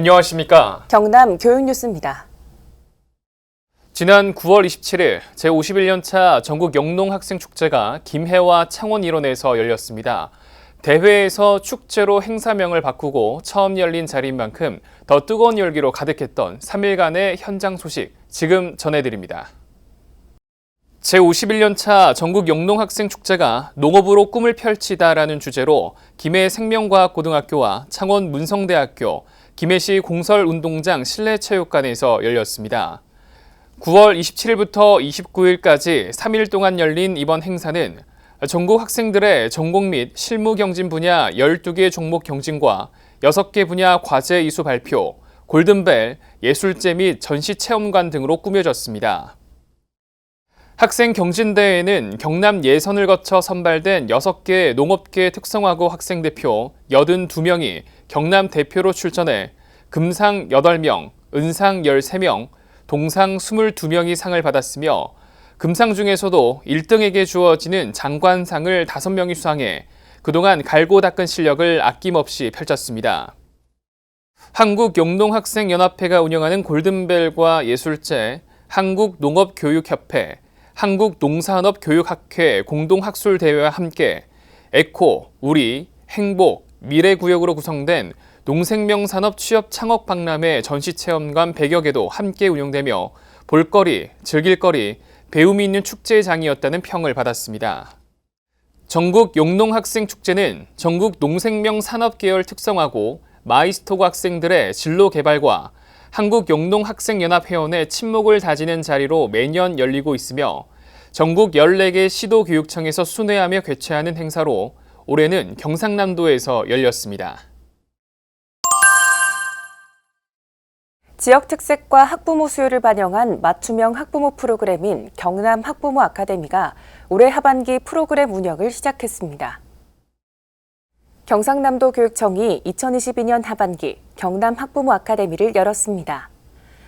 안녕하십니까. 경남 교육뉴스입니다. 지난 9월 27일 제51년차 전국 영농학생축제가 김해와 창원 일원에서 열렸습니다. 대회에서 축제로 행사명을 바꾸고 처음 열린 자리인 만큼 더 뜨거운 열기로 가득했던 3일간의 현장 소식 지금 전해드립니다. 제51년차 전국 영농학생축제가 농업으로 꿈을 펼치다라는 주제로 김해 생명과학고등학교와 창원 문성대학교, 김해시 공설운동장 실내체육관에서 열렸습니다. 9월 27일부터 29일까지 3일 동안 열린 이번 행사는 전국 학생들의 전공 및 실무 경진 분야 12개 종목 경진과 6개 분야 과제 이수 발표, 골든벨, 예술제 및 전시 체험관 등으로 꾸며졌습니다. 학생 경진대회에는 경남 예선을 거쳐 선발된 6개 농업계 특성화고 학생 대표 82명이 경남 대표로 출전해 금상 8명, 은상 13명, 동상 22명이 상을 받았으며 금상 중에서도 1등에게 주어지는 장관상을 5명이 수상해 그동안 갈고 닦은 실력을 아낌없이 펼쳤습니다. 한국영농학생연합회가 운영하는 골든벨과 예술제, 한국농업교육협회, 한국농산업교육학회 공동학술대회와 함께 에코, 우리, 행복, 미래구역으로 구성된 농생명산업 취업 창업 박람회 전시체험관 100여 개도 함께 운영되며 볼거리, 즐길거리, 배움이 있는 축제장이었다는 평을 받았습니다. 전국 용농학생축제는 전국 농생명 산업계열 특성화고 마이스토고 학생들의 진로 개발과 한국용농학생연합회원의 친목을 다지는 자리로 매년 열리고 있으며 전국 14개 시도교육청에서 순회하며 개최하는 행사로 올해는 경상남도에서 열렸습니다. 지역 특색과 학부모 수요를 반영한 맞춤형 학부모 프로그램인 경남 학부모 아카데미가 올해 하반기 프로그램 운영을 시작했습니다. 경상남도 교육청이 2022년 하반기 경남 학부모 아카데미를 열었습니다.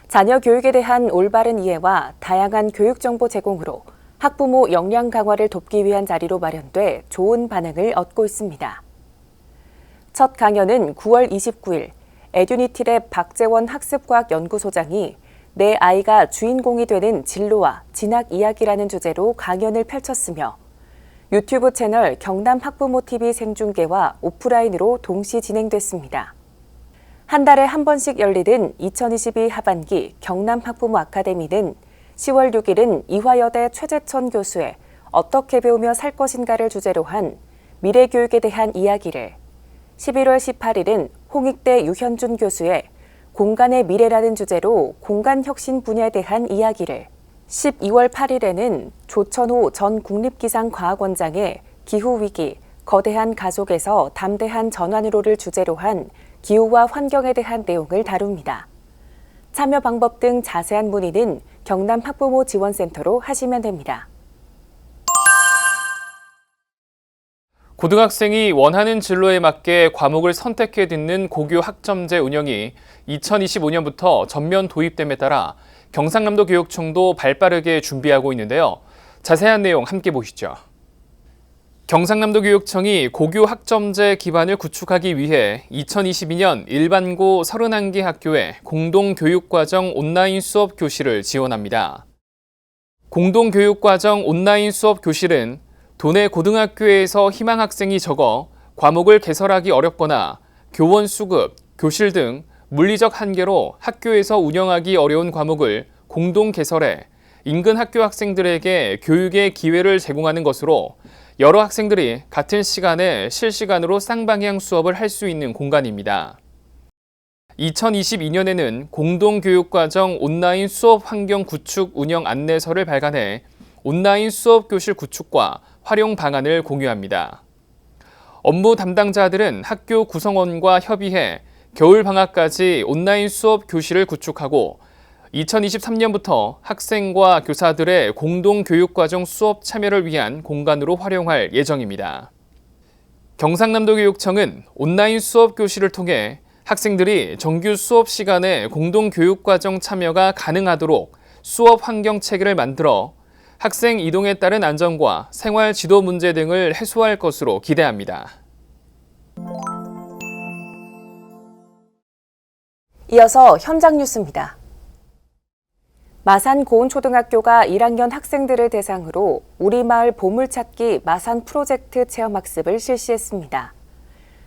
자녀 교육에 대한 올바른 이해와 다양한 교육 정보 제공으로 학부모 역량 강화를 돕기 위한 자리로 마련돼 좋은 반응을 얻고 있습니다. 첫 강연은 9월 29일 에듀니티랩 박재원 학습과학연구소장이 내 아이가 주인공이 되는 진로와 진학 이야기라는 주제로 강연을 펼쳤으며 유튜브 채널 경남 학부모TV 생중계와 오프라인으로 동시 진행됐습니다. 한 달에 한 번씩 열리는 2022 하반기 경남 학부모 아카데미는 10월 6일은 이화여대 최재천 교수의 어떻게 배우며 살 것인가를 주제로 한 미래 교육에 대한 이야기를 11월 18일은 홍익대 유현준 교수의 공간의 미래라는 주제로 공간 혁신 분야에 대한 이야기를 12월 8일에는 조천호 전 국립기상과학원장의 기후위기, 거대한 가속에서 담대한 전환으로를 주제로 한 기후와 환경에 대한 내용을 다룹니다. 참여 방법 등 자세한 문의는 경남 학부모 지원센터로 하시면 됩니다. 고등학생이 원하는 진로에 맞게 과목을 선택해 듣는 고교 학점제 운영이 2025년부터 전면 도입됨에 따라 경상남도 교육청도 발빠르게 준비하고 있는데요. 자세한 내용 함께 보시죠. 경상남도 교육청이 고교 학점제 기반을 구축하기 위해 2022년 일반고 31개 학교에 공동교육과정 온라인 수업 교실을 지원합니다. 공동교육과정 온라인 수업 교실은 도내 고등학교에서 희망 학생이 적어 과목을 개설하기 어렵거나 교원 수급, 교실 등 물리적 한계로 학교에서 운영하기 어려운 과목을 공동 개설해 인근 학교 학생들에게 교육의 기회를 제공하는 것으로 여러 학생들이 같은 시간에 실시간으로 쌍방향 수업을 할 수 있는 공간입니다. 2022년에는 공동교육과정 온라인 수업 환경 구축 운영 안내서를 발간해 온라인 수업 교실 구축과 활용 방안을 공유합니다. 업무 담당자들은 학교 구성원과 협의해 겨울 방학까지 온라인 수업 교실을 구축하고 2023년부터 학생과 교사들의 공동 교육과정 수업 참여를 위한 공간으로 활용할 예정입니다. 경상남도 교육청은 온라인 수업 교실을 통해 학생들이 정규 수업 시간에 공동 교육과정 참여가 가능하도록 수업 환경 체계를 만들어 학생 이동에 따른 안전과 생활 지도 문제 등을 해소할 것으로 기대합니다. 이어서 현장 뉴스입니다. 마산 고운초등학교가 1학년 학생들을 대상으로 우리 마을 보물찾기 마산 프로젝트 체험학습을 실시했습니다.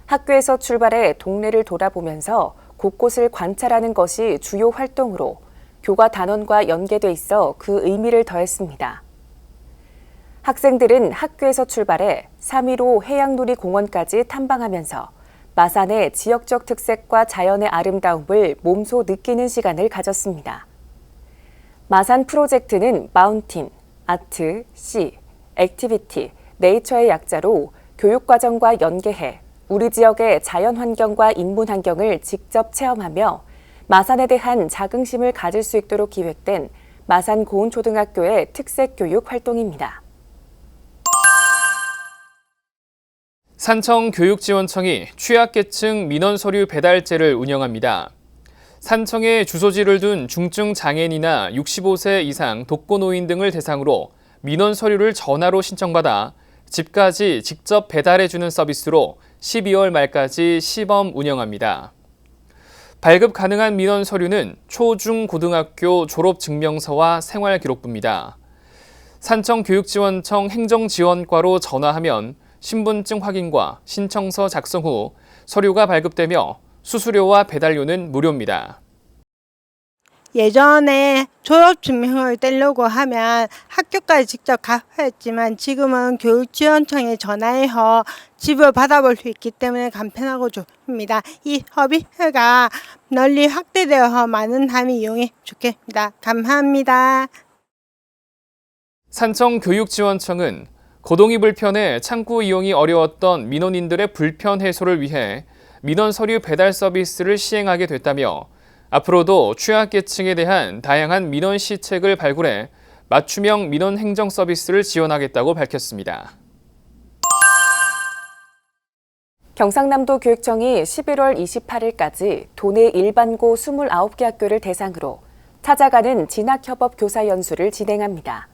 학교에서 출발해 동네를 돌아보면서 곳곳을 관찰하는 것이 주요 활동으로 교과 단원과 연계돼 있어 그 의미를 더했습니다. 학생들은 학교에서 출발해 3.15 해양놀이공원까지 탐방하면서 마산의 지역적 특색과 자연의 아름다움을 몸소 느끼는 시간을 가졌습니다. 마산 프로젝트는 마운틴, 아트, 시, 액티비티, 네이처의 약자로 교육과정과 연계해 우리 지역의 자연 환경과 인문 환경을 직접 체험하며 마산에 대한 자긍심을 가질 수 있도록 기획된 마산 고운초등학교의 특색 교육 활동입니다. 산청 교육지원청이 취약계층 민원 서류 배달제를 운영합니다. 산청에 주소지를 둔 중증 장애인이나 65세 이상 독거노인 등을 대상으로 민원 서류를 전화로 신청받아 집까지 직접 배달해주는 서비스로 12월 말까지 시범 운영합니다. 발급 가능한 민원 서류는 초중 고등학교 졸업 증명서와 생활기록부입니다. 산청교육지원청 행정지원과로 전화하면 신분증 확인과 신청서 작성 후 서류가 발급되며 수수료와 배달료는 무료입니다. 예전에 졸업증명을 떼려고 하면 학교까지 직접 가야 했지만 지금은 교육지원청에 전화해서 집을 받아볼 수 있기 때문에 간편하고 좋습니다. 이 협의회가 널리 확대되어서 많은 사람이 이용해 좋겠습니다. 감사합니다. 산청교육지원청은 거동이 불편해 창구 이용이 어려웠던 민원인들의 불편 해소를 위해 민원 서류 배달 서비스를 시행하게 됐다며 앞으로도 취약계층에 대한 다양한 민원 시책을 발굴해 맞춤형 민원 행정 서비스를 지원하겠다고 밝혔습니다. 경상남도 교육청이 11월 28일까지 도내 일반고 29개 학교를 대상으로 찾아가는 진학협업 교사 연수를 진행합니다.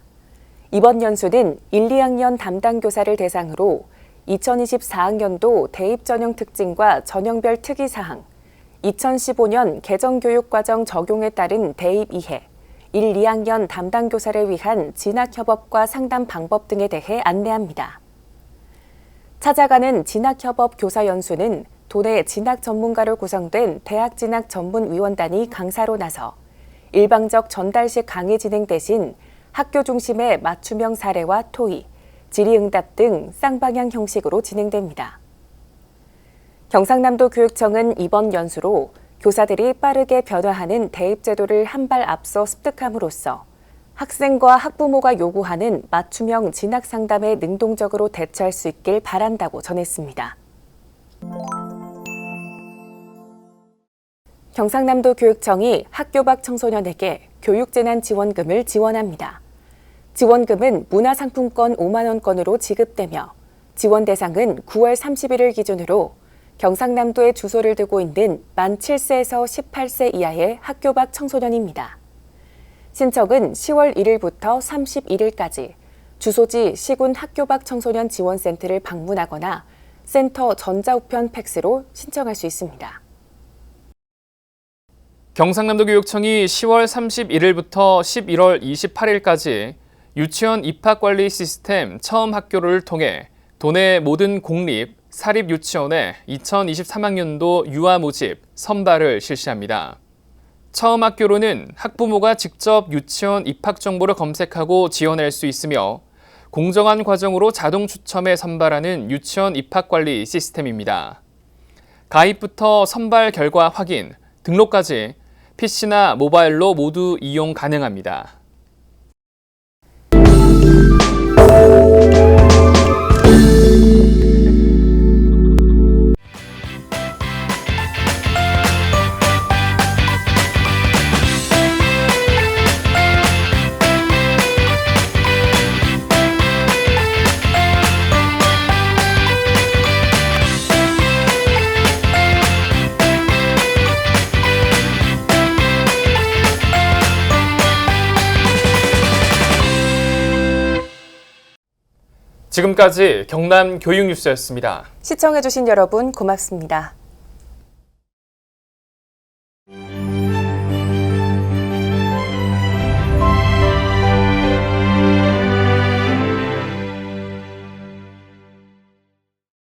이번 연수는 1, 2학년 담당 교사를 대상으로 2024학년도 대입 전형 특징과 전형별 특이 사항, 2015년 개정교육과정 적용에 따른 대입 이해, 1, 2학년 담당 교사를 위한 진학 협업과 상담 방법 등에 대해 안내합니다. 찾아가는 진학 협업 교사 연수는 도내 진학 전문가로 구성된 대학 진학 전문 위원단이 강사로 나서 일방적 전달식 강의 진행 대신 학교 중심의 맞춤형 사례와 토의, 질의응답 등 쌍방향 형식으로 진행됩니다. 경상남도 교육청은 이번 연수로 교사들이 빠르게 변화하는 대입제도를 한 발 앞서 습득함으로써 학생과 학부모가 요구하는 맞춤형 진학 상담에 능동적으로 대처할 수 있길 바란다고 전했습니다. 경상남도 교육청이 학교 밖 청소년에게 교육재난 지원금을 지원합니다. 지원금은 문화상품권 5만 원권으로 지급되며 지원 대상은 9월 30일을 기준으로 경상남도에 주소를 두고 있는 만 7세에서 18세 이하의 학교 밖 청소년입니다. 신청은 10월 1일부터 31일까지 주소지 시군 학교 밖 청소년 지원센터를 방문하거나 센터 전자우편 팩스로 신청할 수 있습니다. 경상남도 교육청이 10월 31일부터 11월 28일까지 유치원 입학관리 시스템 처음 학교를 통해 도내 모든 공립, 사립 유치원의 2023학년도 유아 모집, 선발을 실시합니다. 처음 학교로는 학부모가 직접 유치원 입학 정보를 검색하고 지원할 수 있으며 공정한 과정으로 자동 추첨해 선발하는 유치원 입학 관리 시스템입니다. 가입부터 선발 결과 확인, 등록까지 PC나 모바일로 모두 이용 가능합니다. 지금까지 경남 교육뉴스였습니다. 시청해주신 여러분 고맙습니다.